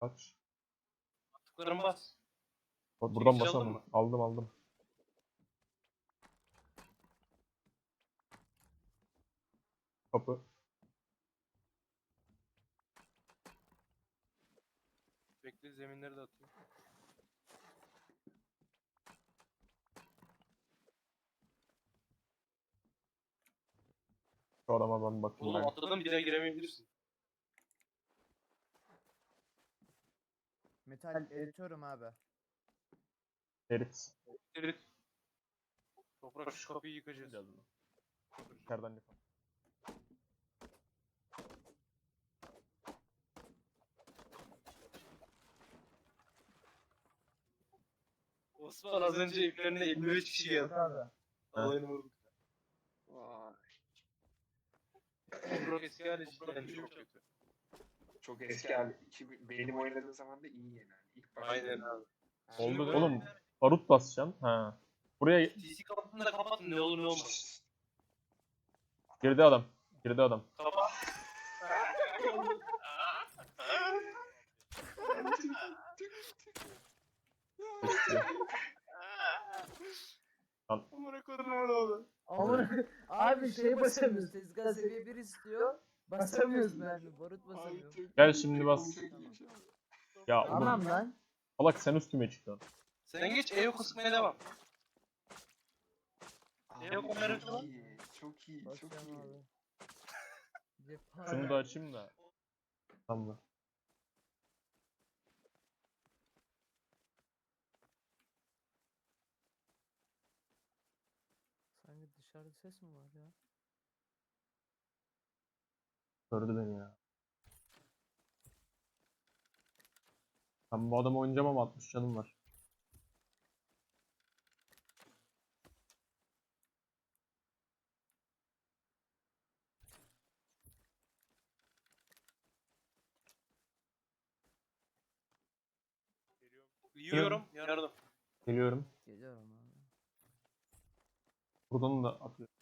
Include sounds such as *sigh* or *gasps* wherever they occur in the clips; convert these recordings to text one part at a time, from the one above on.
Kaç? Attıklarımı bas. Bak Buradan Çekici aldın basamam. mı? Aldım aldım. Kapı. Bekle zeminleri de atayım. Şu adama ben bakayım. Oğlum ben. atladın bir daha giremeyebilirsin. Metal eritiyorum abi. Erit. Evet. Toprak şu kapıyı yıkacağız. İçeriden yıkan. Osman az önce evlerine 55 kişi geldi. Alayını vurduk. Vay. Toprak eski hali cidden çok kötü. Çok eski abi. 2000 benim oynadığım zaman da iyi yani. İlk başta. Aynen abi. Oldu Şimdi oğlum. Barut basacaksın. Ha. Buraya TC kapatın da kapatın ne olur ne olmaz. girdi adam. Girdi adam. Kapat. Amına kodum öyle oldu. Ama abi şey basamıyoruz. Tezgah seviye 1 istiyor. Basamıyoruz mermi. Barut basamıyor. Gel şimdi bas. Ya oğlum. Tamam lan. Salak sen üstüme çıktın. Sen geç Eyo sıkmaya devam. Yok, onları çok falan. iyi. Çok iyi. Çok Basacağım iyi. abi. Cephane. Şunu da açayım da. Tamam. Sanki dışarıda ses mi var ya? Gördü beni ya. Ben bu adamı oynayacağım ama 60 canım var. Yiyorum. Yardım. Geliyorum. Geliyorum abi. Buradan da atıyorum.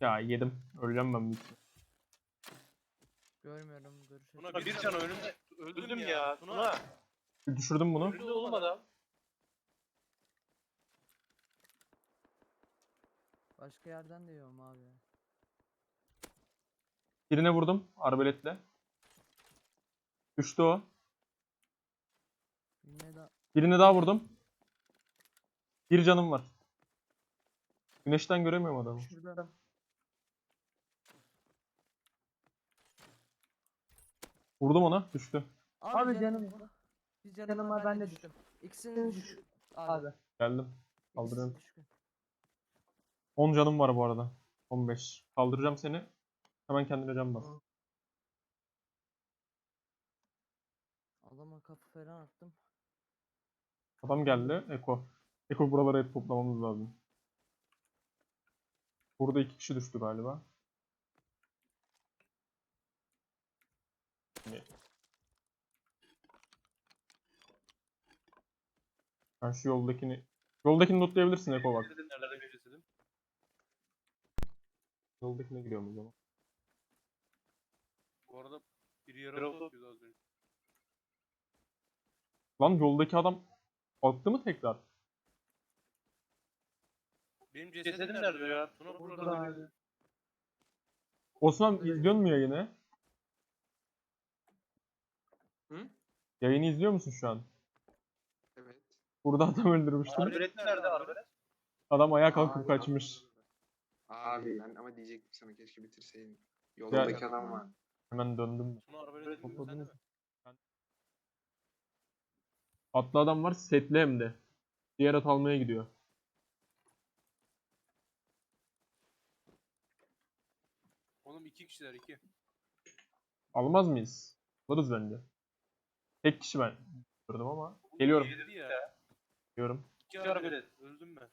Ya yedim. Öleceğim ben büyük. ihtimal. Görmüyorum. Görüşürüz. Buna bir can önümde. Öldüm ya. Buna. Düşürdüm bunu. Öldü oğlum adam. Başka yerden de yiyorum abi. Birine vurdum arbaletle. Düştü o. Yine de Birine daha vurdum. Bir canım var. Güneşten göremiyorum adamı. şurada. Vurdum ona. Düştü. Abi, canım. Bir canım var ben de düştüm. İkisini düş. Abi. Geldim. Kaldırıyorum. düşkün. 10 canım var bu arada. 15. Kaldıracağım seni. Hemen kendine can bas. Tamam. Adama kapı falan attım. Adam geldi. Eko. Eko buralara et toplamamız lazım. Burada iki kişi düştü galiba. Ne? Ben şu yoldakini... Yoldakini lootlayabilirsin Eko bak. Yoldakine gidiyorum o zaman. Bu arada biri yarım atıyordu az önce. Lan yoldaki adam kalktı mı tekrar? Benim cesedim nerede ya? Tuna Burada. Osman izliyor mu yayını? Yayını izliyor musun şu an? Evet. Burada adam öldürmüştüm. Arbelet nerede arbelet? Adam ayağa kalkıp Abi, kaçmış. Abi ben ama diyecektim sana keşke bitirseydin. Yoldaki adam var. Hemen döndüm. Sen de mi? Atlı adam var setli hem de. Diğer at almaya gidiyor. Oğlum iki kişiler iki. Almaz mıyız? Alırız bence. Tek kişi ben gördüm ama. Geliyorum. Ya. Geliyorum. İki arbelet. Öldüm ben.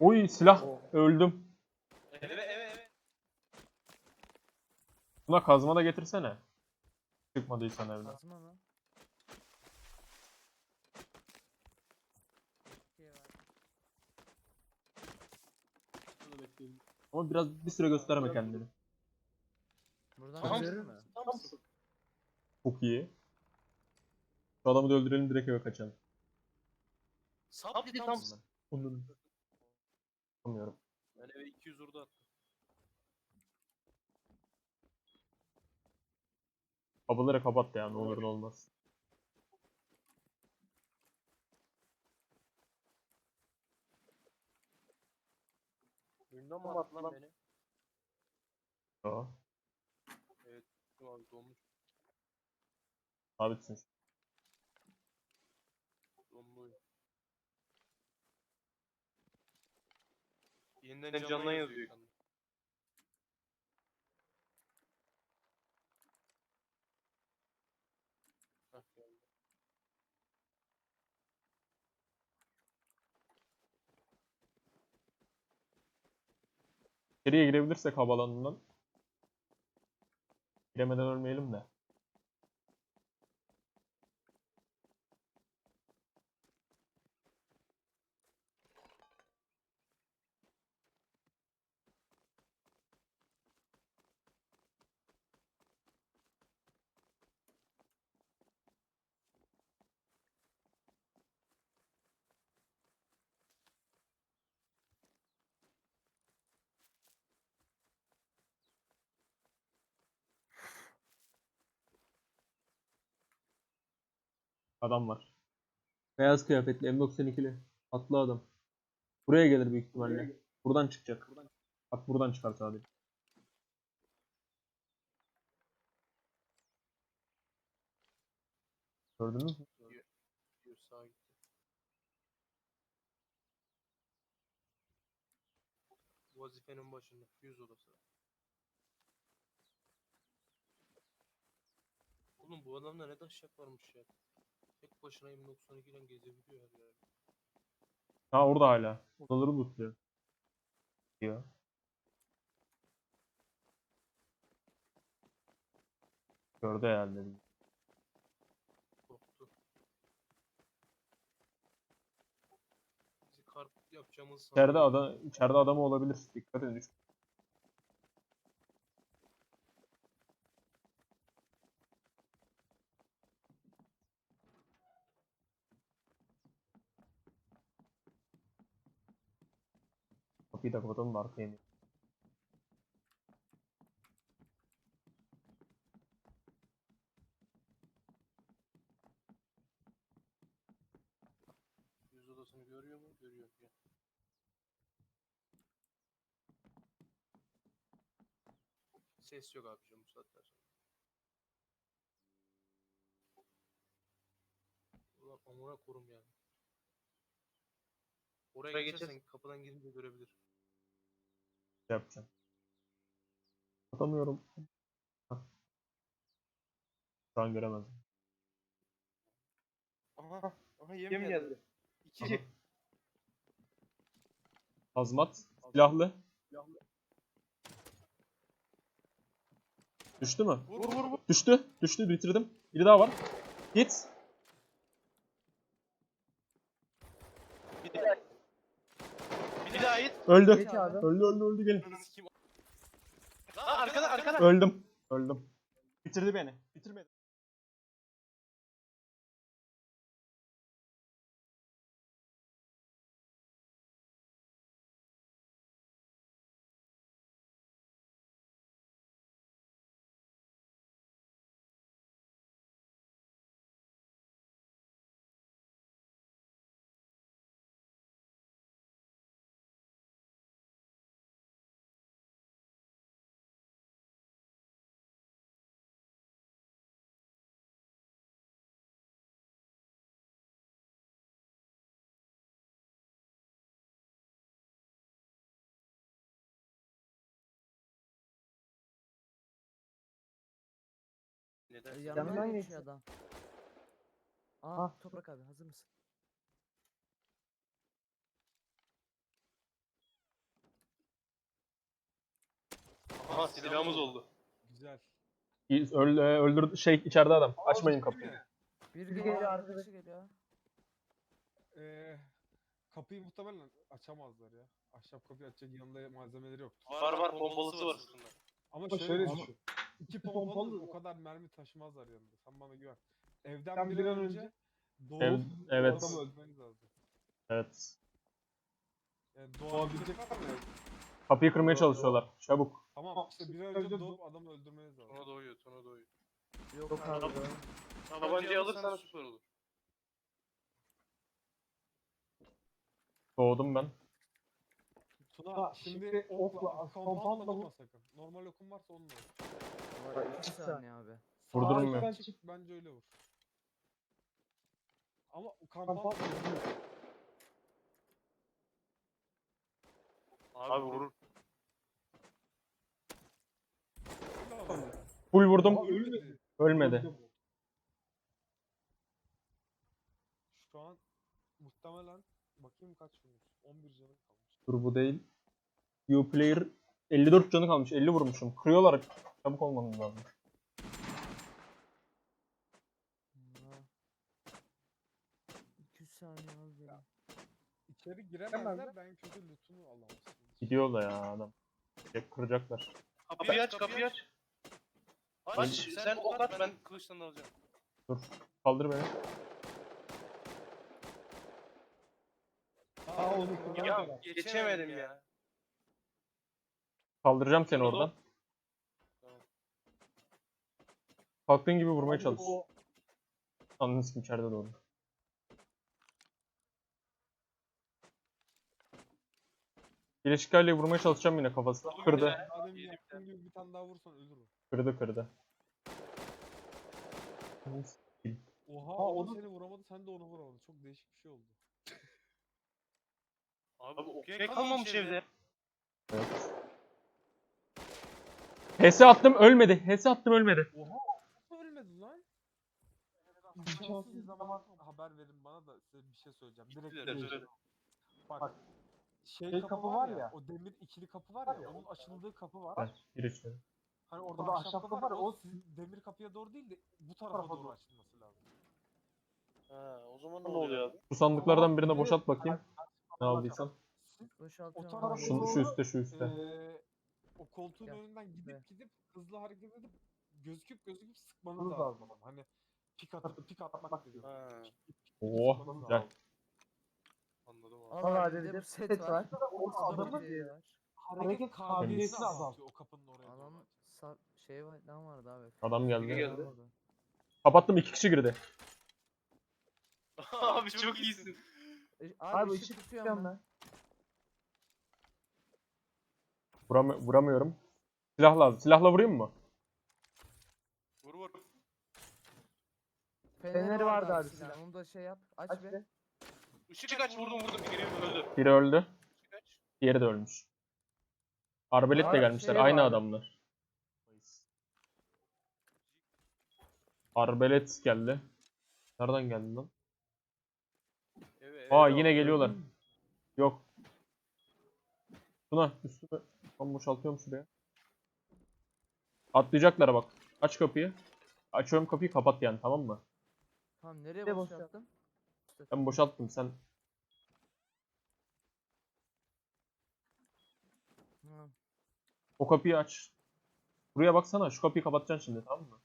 Oy silah. Öldüm. Eve eve eve. Buna kazma da getirsene. Çıkmadıysan evden. Kazma mı? Ama biraz bir süre gösterme kendini. Buradan Tamam. mü? Tamsın. Çok iyi. Şu adamı da öldürelim direkt eve kaçalım. Sap dedi tamsın. Onu Bilmiyorum. Ben eve 200 vurdu attım. Kapıları kapat ya ne olur ne olmaz. Günden mi attı lan beni? Ya. Abi donmuş. Sabitsin. Donmuş. Yeniden canına yazıyor. ekranda. Hah, geldi. İçeriye girebilirsek havalanından. Giremeden ölmeyelim de. Adam var. Beyaz kıyafetli M92'li. Atlı adam. Buraya gelir büyük ihtimalle. Buradan çıkacak. Bak buradan çıkar sadece. Gördünüz mü? Vazifenin başında. Yüz odası. Oğlum bu adamda ne taşak varmış ya. Tek başına M92 ile gezebiliyor her yerde. Ha orada hala. Odaları lootluyor. Diyor. Gördü herhalde. Korktu. Bizi karput yapacağımız İçeride, adam, içeride adamı olabilir. Dikkat edin. Üç- Kapıyı da kapatalım da arkaya ineyim. Yüz odasını görüyor mu? Görüyor. Gel. Ses yok abicim bu saatten sonra. Ulan amına korum yani. Oraya geçersen kapıdan girince görebilir. Şey yapacağım. Atamıyorum. Hah. Şu an göremez. Aha, aha yem, Yem geldi. İki. Aha. Hazmat. Silahlı. Düştü mü? Vur vur vur. Düştü. Düştü. Bitirdim. Biri daha var. Git. Bir daha. Bir daha it. Öldü. Geç abi. Öldü öldü öldü gelin. Lan arkada arkada. Öldüm. Öldüm. Bitirdi beni. Bitirmedi. Neden? E, Yanından Yanından geçti. geçiyor adam. Aa Toprak abi hazır mısın? Aha silahımız oldu. Güzel. Öl, öldürdü. Şey içeride adam. Açmayın kapıyı. Bir geliyor arkadaşı geliyor. Ee, kapıyı muhtemelen açamazlar ya. Ahşap kapıyı açacak yanında malzemeleri yok. Var var pompalısı var sırtında. Ama Ama şöyle, şöyle düşün. İki pompalı o kadar mermi taşımazlar yanında. Sen bana güven. Evden Sen bir an önce doğup Ev- evet. adamı öldürmeniz lazım. Evet. Yani doğabilecek var mı? Kapıyı kırmaya çalışıyorlar. Çabuk. Tamam işte bir an önce doğup adamı öldürmeniz lazım. Tuna doğuyor, Tuna doğuyor. Yok abi. Tabancayı alırsan süper olur. Doğdum ben. Tuna Ha, şimdi şimdi okla, kompansla vurma vur. sakın. Normal okum varsa onunla vur. Var 2 saniye abi. Vurdurmuyor. Sağ çık bence öyle vur. Ama kampan Kampan Abi vurur. Full vurdum. Ama ölmedi. Ölmedi. Şu an muhtemelen bakayım kaç vurmuş. 11 canı kalmış. Dur bu değil. You player 54 canı kalmış. 50 vurmuşum. Kırıyorlar. Çabuk olmamız lazım. Ha. 2 saniye abi benim. İçeri giremezler ben kötü lootunu alamazsın. Gidiyor da ya adam. Hep kıracaklar. Kapıyı aç, kapıyı aç. Aç, sen ok at ben kılıçtan alacağım. Kaldır beni. Aa onu Ya geçemedim ya. Kaldıracağım seni oradan. Tamam. Kalktığın gibi vurmaya çalış. Anladın kim içeride doğru. Bileşik haliyle vurmaya çalışacağım yine kafasına. Kırdı. Yedim yaptığın gibi bir tane daha vursan ölür o. Kırdı kırdı. Oha Ha, o onu- seni vuramadı sen de onu vuramadın. Çok değişik bir şey oldu. Abi okey kalmamış evde. Evet. HS attım ölmedi. HS attım ölmedi. Oha nasıl ölmedi lan? İmkansız zaman haber verin bana da size bir şey söyleyeceğim. Direkt söyleyeceğim. söyle. Bak. Şey, şey kapı, var ya, o demir ikili kapı var ya, onun açıldığı kapı var. Ver, Gir içeri. Hani orada Orada ahşap kapı var ya, o sizin demir kapıya doğru değil de bu tarafa doğru açılması lazım. Ha, o zaman ne oluyor abi? Şu sandıklardan birine boşalt bakayım. Ne aldıysan. O tarafa. Şu, şu üstte şu üstte. Eee o koltuğun Gel, önünden gidip gidip hızlı hareket edip gözüküp gözüküp sıkmanız lazım. ama. Hani pik atıp pik atmak gibi. Ha, Oh güzel. anladım abi. Al abi bir set var. O Adamın var. Hareket kabiliyetini azaltıyor o kapının oraya. doğru. Sa- şey var lan vardı abi. Adam geldi. geldi. Orada. Kapattım iki kişi girdi. *laughs* abi çok iyisin. E, Abi, ışık tutuyorum ben. Vuram vuramıyorum. Silah lazım. Silahla vurayım mı? Vur vur. Feneri vardı abi silahın. Onu da şey yap. Aç be. Işık aç vurdum vurdum bir geliyor öldü. Biri öldü. Aç. Diğeri de ölmüş. Arbeletle Abi, gelmişler. şey Aynı var. adamlar. Arbelet geldi. Nereden geldi lan? Evet. Aa yine geliyorlar. Yok. Buna üstüme ben boşaltıyorum şuraya. Atlayacaklar bak. Aç kapıyı. Açıyorum kapıyı kapat yani tamam mı? Tamam nereye boşalttın? Ben boşalttım sen. Ha, O kapıyı aç. Buraya baksana şu kapıyı kapatacaksın şimdi tamam mı?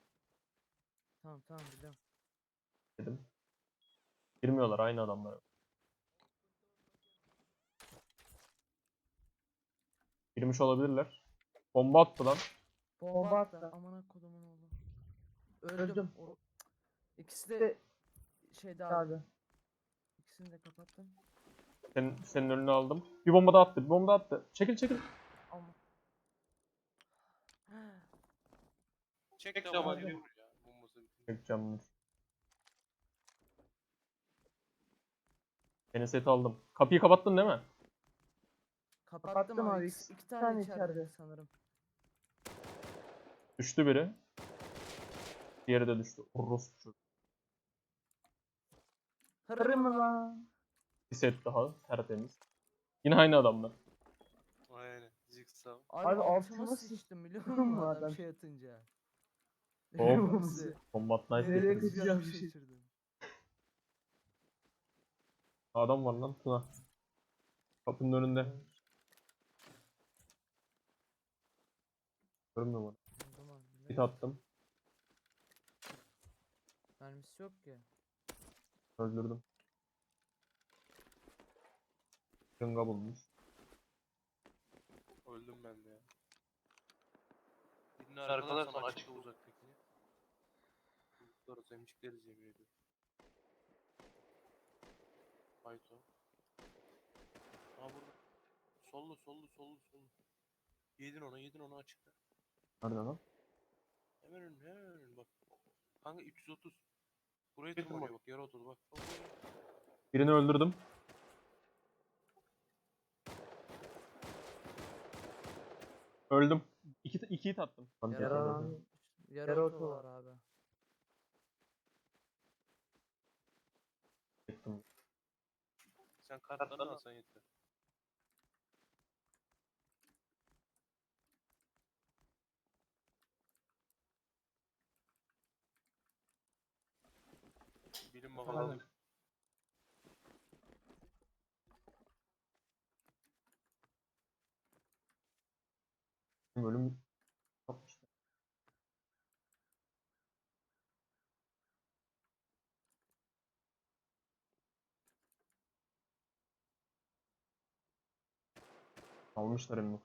tamam tamam biliyorum. Dedim. Girmiyorlar aynı adamlar. Girmiş olabilirler. Bomba attı lan. Bomba attı. Amına kodumun oğlu. Öldüm. O... İkisi de şeyde abi. İkisini de kapattım. Senin, senin önüne aldım. Bir bomba da attı. Bir bomba da attı. Çekil çekil. Ama. *gasps* Çek ya. Bombası bitti. Çekeceğim dur. Senin seti aldım. Kapıyı kapattın değil mi? Kapattım, abi. İki, iki tane, içeride sanırım. Düştü biri. Diğeri de düştü. Orospu mı lan? Bir set daha. Tertemiz. Yine aynı adamlar. Aynen. Jigsaw. Abi, Abi altıma sıçtım biliyor *laughs* musun adam adam. şey atınca. Nasıl? *laughs* Combat Knife Nereye getirdim. kaçacağım şaşırdım. Adam var lan Tuna. Kapının önünde. Görmüyor mu? Buldum abi. Hit attım. Mermisi yok ki. Öldürdüm. Yınga bulmuş. Öldüm ben de ya. Birini arkalarsan açıkta uzaktakini. Tutarız emcikleriz yemin ediyorum. Python. Aa burada. Sollu sollu sollu sollu. Yedin ona yedin ona açıkta. Nerede lan? Hemen önün hemen önün bak. Kanka 330. Buraya tırmanıyor bak oturdu bak. Bak, bak, bak. Birini öldürdüm. Öldüm. İki, iki hit attım. Lan Yara, tekrar yara, öldüm. yara otu var abi. Sen kartlarını alsan yeter. Bakalım. Benim Ölüm yapmıştı. Almışlar emmi.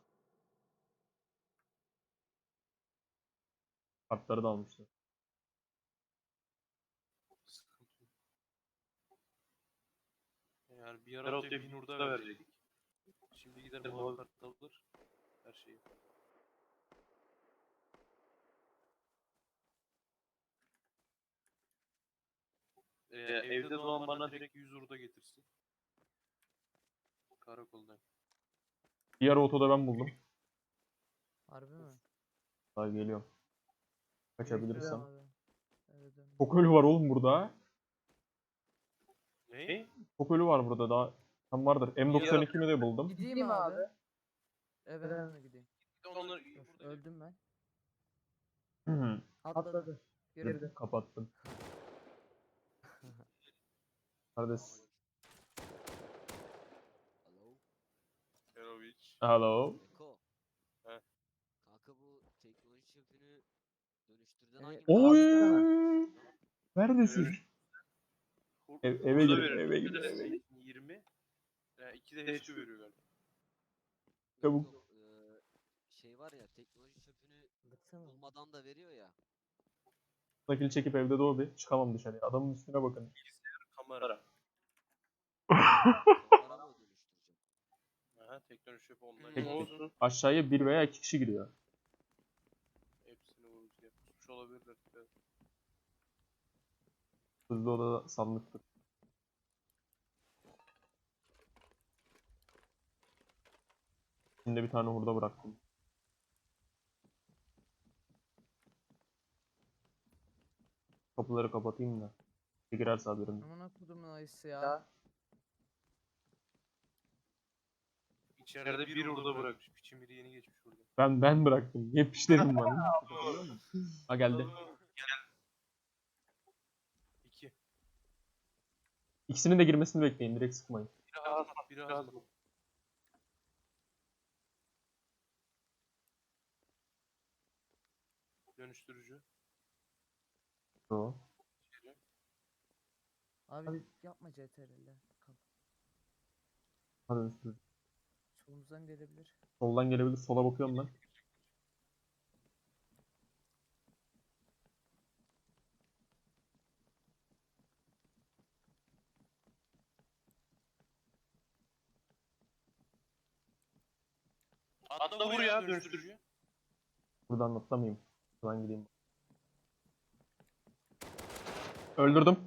Kartları da almışlar. Sıkıntı yok. Yani bir ara bir bin urda verecektik. Şimdi gider mavi kart alır. Her şeyi. Ee, evde doğan bana direkt 100 urda getirsin. Karakoldan. Diğer otoda ben buldum. Harbi mi? Daha geliyorum. Kaçabilirsem. Abi. Evet, evet. Çok ölü var oğlum burada. Ne? Çok ölü var burada daha. Tam vardır. M92'mi de buldum. Gideyim abi. Evet ben gideyim. Onları Dur, burada öldüm ben. Hı. Atladı. Girdi. Kapattım. *laughs* Kardeş. Alo, Erovic. Hello. Eko. He. Kanka bu teknoloji çöpünü dönüştürden Evet. hangi Oy! Neredesin? Ev- eve gir, eve gir, Bir de eve gir. 20. Ya 2 de HP veriyor Çabuk. eee, şey var ya teknoloji çöpünü bulmadan da veriyor ya. Nakil çekip evde doğu bir. Çıkamam dışarıya. Adamın üstüne bakın. Kamera. Onlara mı *laughs* dönüştüreceğim? Aha teknoloji ondan Hmm. ne? Aşağıya bir veya iki kişi giriyor. Hepsini ya. Tutmuş olabilirler. Hızlı odada sandıktır. Şimdi bir tane hurda bıraktım. Kapıları kapatayım da. Bir girerse haberim. Amına kodumun ayısı ya. İçeride bir orada bırakmış. Piçin biri yeni geçmiş burada. Ben ben bıraktım. Yetiş dedim bana. *laughs* ha geldi. İki. İkisinin de girmesini bekleyin. Direkt sıkmayın. Biri az, biri az. Dönüştürücü. Yo. İçeri. Abi yapma CTRL'le. Kal. Hadi üstüne. Solumuzdan gelebilir. Soldan gelebilir. Sola bakıyorum ben. Atla vur ya dönüştürücü. Buradan atlamayayım. Buradan gideyim. Öldürdüm.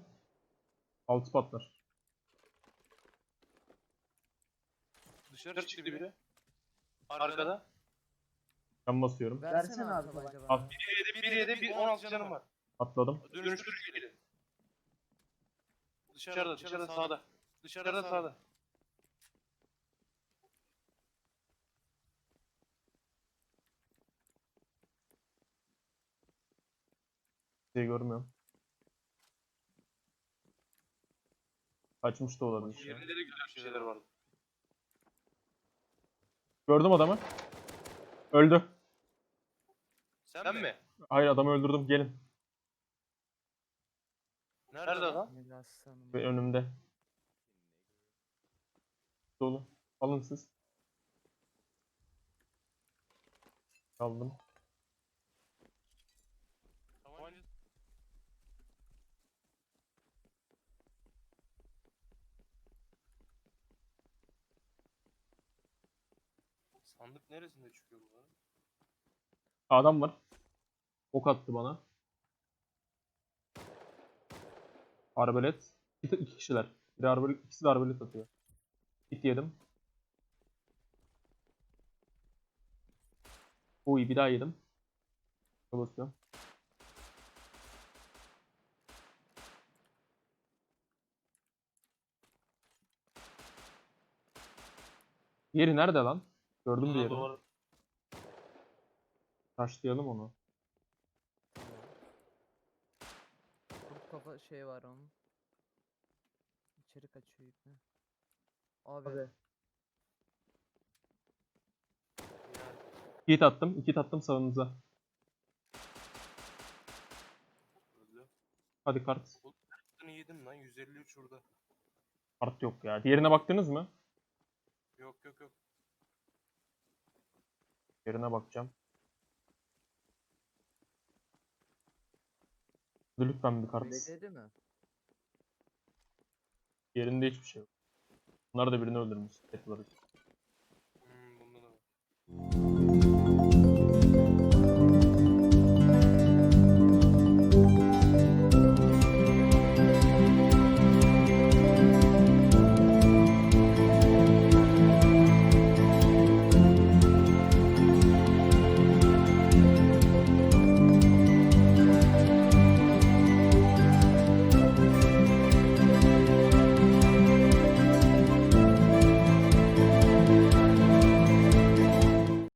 Altı patlar. Dışarı çıktı biri. Arkada. Ben basıyorum. Versene abi Al. bana. Bir yedi, bir yedi, bir 16 canım var. Atladım. Dönüştürücü geliyor. Dışarıda, dışarıda sağda. Dışarıda sağda. Şey görmüyorum. Kaçmış da olabilir. Yerinde de güzel şeyler vardı. Gördüm adamı. Öldü. Sen, mi? Hayır adamı öldürdüm. Gelin. Nerede, aslanım. Ve önümde. Dolu. Alın siz. Aldım. Tamam. Sandık neresinde çıkıyor bu arada? Adam var. Ok attı bana. Arbalet. İki, iki kişiler. Bir arbalet, ikisi de arbalet atıyor. Hit yedim. Uy bir daha yedim. Basıyorum. Yeri nerede lan? Gördüm bir yeri. duvar- Taşlayalım onu. Kurt kafa şey var onun. İçeri kaçıyor ipne. Abi. Yani Hit attım. iki hit attım sağınıza. Hadi kart. Bunu yedim lan 153 burada. Kart yok ya. Diğerine baktınız mı? Yok yok yok. Yerine bakacağım. Lütfen bir kart. Bekledi mi? Yerinde hiçbir şey yok. Bunlar da birini öldürmüş. Etler. Hmm, bunda da var.